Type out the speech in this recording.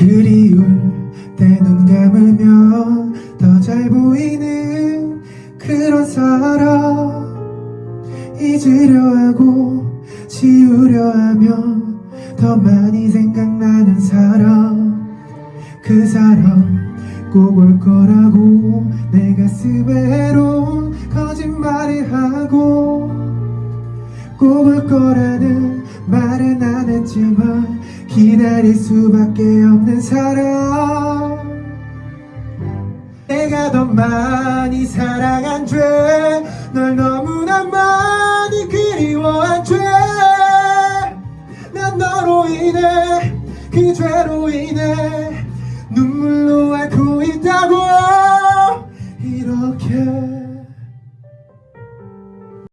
그리울 때 눈 감으면 더 잘 보이는 그런 사람 잊으려 하고 지우려 하며 더 많이 생각나는 사람. 그 사람 꼭 올 거라고 내 가슴에 꼭올 거라는 말은 안 했지만 기다릴 수밖에 없는 사람 내가 더 많이 사랑한 죄널 너무나 많이 그리워한 죄난 너로 인해 그 죄로 인해 눈물로 앓고 있다고